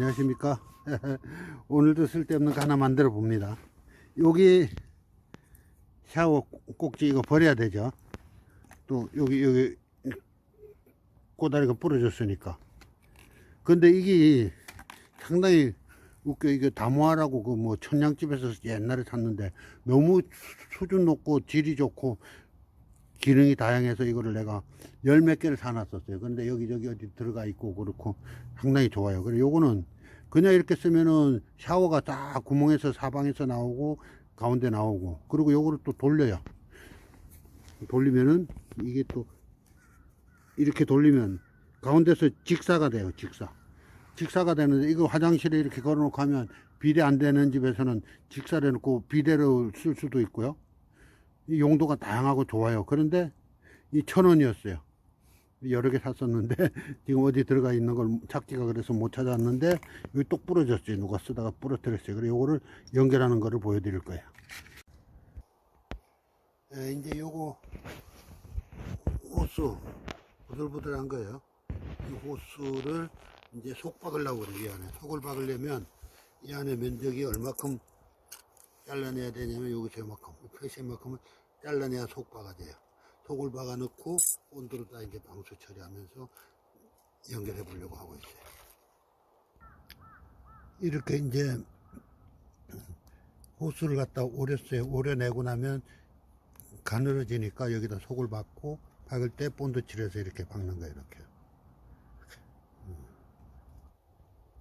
안녕하십니까? 오늘도 쓸데없는 거 하나 만들어 봅니다. 여기 샤워 꼭지 이거 버려야 되죠? 또 여기 여기 꼬다리가 부러졌으니까. 근데 이게 상당히 웃겨. 이게 다모아라고 그 뭐 천냥집에서 옛날에 샀는데 너무 수- 수준 높고 질이 좋고 기능이 다양해서 이거를 내가 열 몇 개를 사놨었어요. 근데 여기저기 어디 들어가 있고 그렇고 상당히 좋아요. 그래 요거는 그냥 이렇게 쓰면은 샤워가 다 구멍에서 사방에서 나오고 가운데 나오고 그리고 요거를 또 돌려요. 돌리면은 이게 또 이렇게 돌리면 가운데서 직사가 돼요. 직사. 직사가 되는데 이거 화장실에 이렇게 걸어놓고 하면 비대 안 되는 집에서는 직사를 해놓고 비대로 쓸 수도 있고요. 이 용도가 다양하고 좋아요. 그런데 이 천 원이었어요. 여러 개 샀었는데 지금 어디 들어가 있는 걸 찾기가 그래서 못 찾았는데 여기 똑 부러졌어요. 누가 쓰다가 부러뜨렸어요. 그래서 요거를 연결하는 거를 보여드릴 거예요. 예, 이제 요거 호수 부들부들한 거예요. 이 호수를 이제 속 박으려고 그래요. 이 안에 속을 박으려면 이 안에 면적이 얼마큼 잘라내야 되냐면 여기서 이만큼 표시만큼을 잘라내야 속 박아져요. 속을 박아 넣고 온도로다 이제 방수 처리하면서 연결해 보려고 하고 있어요. 이렇게 이제 호수를 갖다 오렸어요. 오려내고 나면 가늘어지니까 여기다 속을 박고 박을 때 본드 칠해서 이렇게 박는 거예요. 이렇게. 음.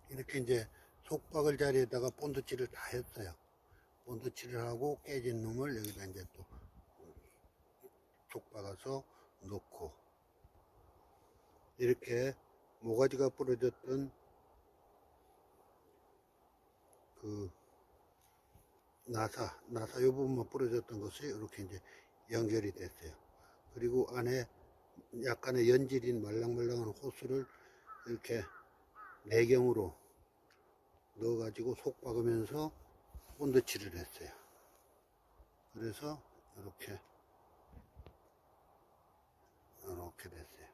이렇게 이제 속박을 자리에다가 본드 칠을 다 했어요. 본드 칠을 하고 깨진 놈을 여기다 이제 또 속박아서 놓고 이렇게 모가지가 부러졌던 그 나사, 나사 요 부분만 부러졌던 것이 이렇게 이제 연결이 됐어요. 그리고 안에 약간의 연질인 말랑말랑한 호스를 이렇게 내경으로 넣어 가지고 속 박으면서 본드칠을 했어요. 그래서 이렇게 이렇게 됐어요. 이렇게.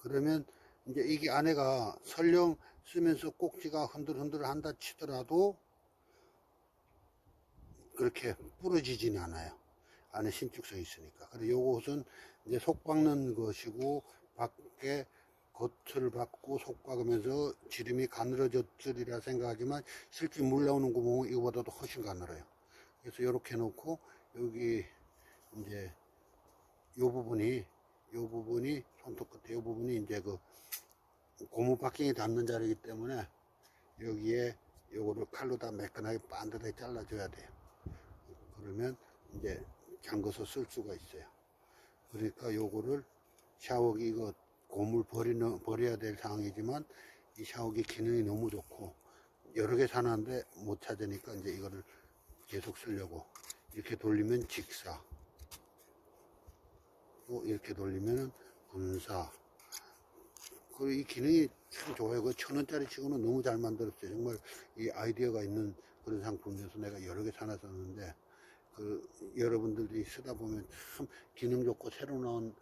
그러면 이제 이게 안에가 설령 쓰면서 꼭지가 흔들흔들 한다 치더라도 그렇게 부러지진 않아요. 안에 신축성이 있으니까. 그리고 요것은 이제 속 박는 것이고 밖에 겉을 박고 속 박으면서 지름이 가늘어졌으리라 생각하지만 실제 물 나오는 구멍은 이거보다도 훨씬 가늘어요. 그래서 이렇게 놓고 여기 이제 요 부분이 요 부분이 손톱 끝에 요 부분이 이제 그 고무 바킹이 닿는 자리이기 때문에 여기에 요거를 칼로 다 매끈하게 반듯하게 잘라줘야 돼요. 그러면 이제 잠궈서 쓸 수가 있어요. 그러니까 요거를 샤워기 이거 고물 버리는 버려야 될 상황이지만 이 샤워기 기능이 너무 좋고 여러 개 사놨는데 못 찾으니까 이제 이거를 계속 쓰려고 이렇게 돌리면 직사 또 이렇게 돌리면 분사 그리고 이 기능이 참 좋아요. 그 천 원짜리 치고는 너무 잘 만들었어요. 정말 이 아이디어가 있는 그런 상품이어서 내가 여러 개 사놨었는데 그 여러분들이 쓰다 보면 참 기능 좋고 새로 나온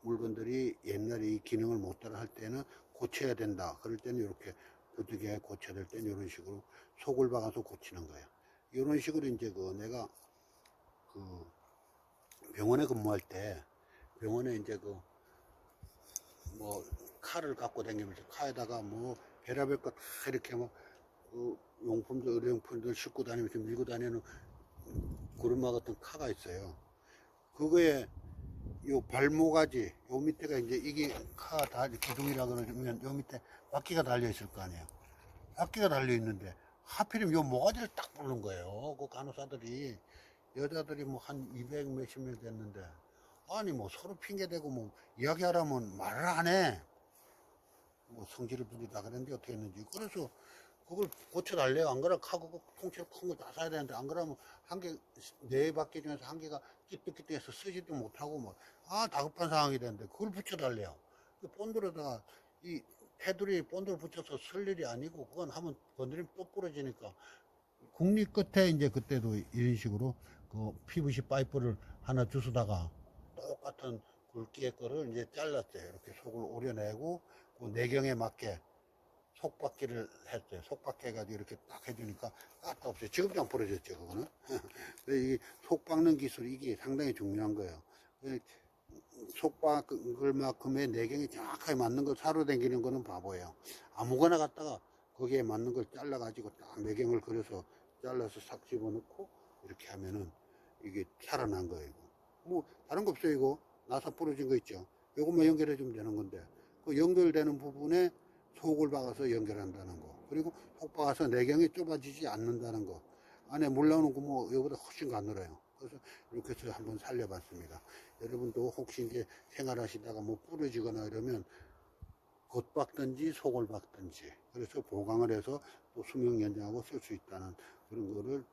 물건들이 옛날에 이 기능을 못 따라 할 때는 고쳐야 된다. 그럴 때는 이렇게 부득이하게 고쳐야 될 때는 이런 식으로 속을 박아서 고치는 거예요. 이런 식으로 이제 그 내가 그 병원에 근무할 때 병원에 이제 그 뭐 칼을 갖고 다니면서 칼에다가 뭐거다 이렇게 뭐그 용품들 의료용품들 싣고 다니면서 밀고 다니는 구르마 같은 카가 있어요. 그거에 요 발모가지 요 밑에가 이제 이게 카다 기둥이라 그러면 요 밑에 바퀴가 달려 있을 거 아니에요. 바퀴가 달려 있는데 하필이면 요 모가지를 딱 부른 거예요. 그 간호사들이 여자들이 뭐 한 200 몇십 명 됐는데 아니 뭐 서로 핑계대고 뭐 이야기하라면 말을 안 해. 뭐 성질을 부리다 그랬는데 어떻게 했는지 그래서 그걸 고쳐달래요. 안 그러면 카고 통째로 큰 거 다 사야 되는데 안 그러면 한 개 네 바퀴 중에서 한 개가 찌뿌기해서 쓰지도 못하고 뭐 아 다급한 상황이 되는데 그걸 붙여달래요. 그 본드로다가 이 테두리 본드를 붙여서 쓸 일이 아니고 그건 하면 건드리면 또 부러지니까 국립 끝에 이제 그때도 이런 식으로 그 PVC 파이프를 하나 주스다가 똑같은 굵기의 거를 이제 잘랐어요. 이렇게 속을 오려내고 그 내경에 맞게 속박기를 했어요. 속박기 해가지고 이렇게 딱 해주니까 까딱 없어요. 지금도 안 부러졌죠, 그거는. 근데 이게 속 박는 기술이 이게 상당히 중요한 거예요. 속 박을 만큼의 내경이 정확하게 맞는 걸 사로 당기는 거는 바보예요. 아무거나 갖다가 거기에 맞는 걸 잘라 가지고 딱 내경을 그려서 잘라서 싹 집어넣고 이렇게 하면은 이게 살아난 거예요. 뭐 다른 거 없어요, 이거. 나사 부러진 거 있죠. 이것만 연결해 주면 되는 건데 그 연결되는 부분에 속을 박아서 연결한다는 거. 그리고 속 박아서 내경이 좁아지지 않는다는 거. 안에 물 나오는 거 뭐 이거보다 훨씬 가늘어요. 그래서 이렇게 해서 한번 살려봤습니다. 여러분도 혹시 이제 생활하시다가 뭐 부러지거나 이러면 겉 박든지 속을 박든지 그래서 보강을 해서 또 수명 연장하고 쓸 수 있다는 그런 거를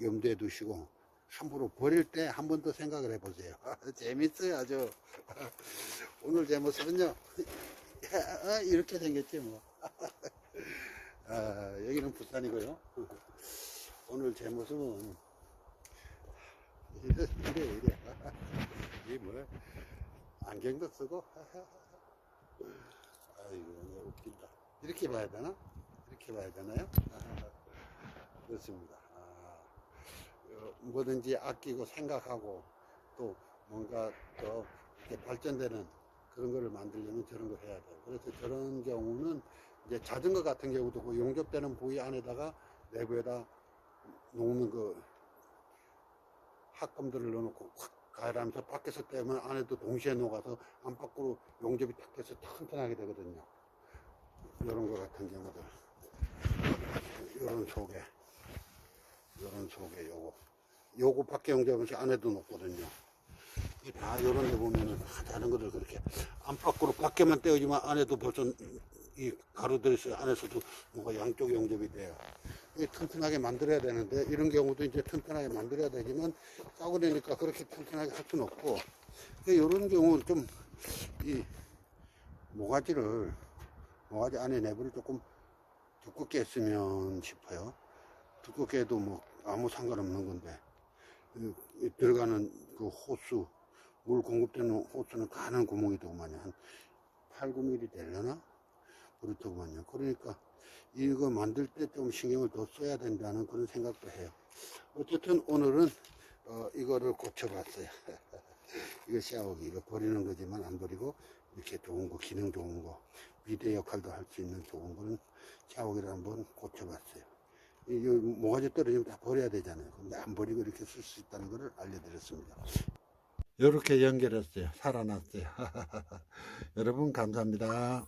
염두에 두시고 함부로 버릴 때 한 번 더 생각을 해보세요. 재밌어요, 아주. 오늘 제 모습은요, 이렇게 생겼지, 뭐. 아, 여기는 부산이고요. 오늘 제 모습은 이래, 이래, 이래. 이게 뭐야? 안경도 쓰고. 아이고, 웃긴다. 이렇게 봐야 되나? 이렇게 봐야 되나요? 그렇습니다. 뭐든지 아끼고 생각하고 또 뭔가 더 이렇게 발전되는 그런 거를 만들려면 저런 걸 해야 돼요. 그래서 저런 경우는 이제 자전거 같은 경우도 그 용접되는 부위 안에다가 내부에다 놓는 그 합금들을 넣어놓고 확 가열하면서 밖에서 떼면 안에도 동시에 녹아서 안팎으로 용접이 탁 돼서 튼튼하게 되거든요. 이런 거 같은 경우들. 이런 속에. 이런 속에 요거. 요거 밖에 용접하면서 안에도 놓거든요. 이다 요런 데 보면은 다 다른 것들 그렇게 안팎으로 밖에만 떼어지만 안에도 벌써 이 가루들이 있어요. 안에서도 뭔가 양쪽 용접이 돼요. 튼튼하게 만들어야 되는데 이런 경우도 이제 튼튼하게 만들어야 되지만 싸구려니까 그렇게 튼튼하게 할 수는 없고 이런 경우는 좀이 모가지를 모가지 안에 내부를 조금 두껍게 했으면 싶어요. 두껍게 해도 뭐 아무 상관없는 건데 들어가는 그 호수 물 공급되는 호수는 가는 구멍이 더구만요 한 8, 9mm 되려나? 그렇더구만요. 그러니까 이거 만들 때 좀 신경을 더 써야 된다는 그런 생각도 해요. 어쨌든 오늘은 어, 이거를 고쳐봤어요. 이거 샤워기 이거 버리는 거지만 안 버리고 이렇게 좋은 거 기능 좋은 거 미대 역할도 할 수 있는 좋은 거는 샤워기를 한번 고쳐봤어요 이이 모가지 떨어지면 다 버려야 되잖아요. 근데 안 버리고 이렇게 쓸 수 있다는 것을 알려드렸습니다. 이렇게 연결했어요. 살아났어요. 여러분 감사합니다.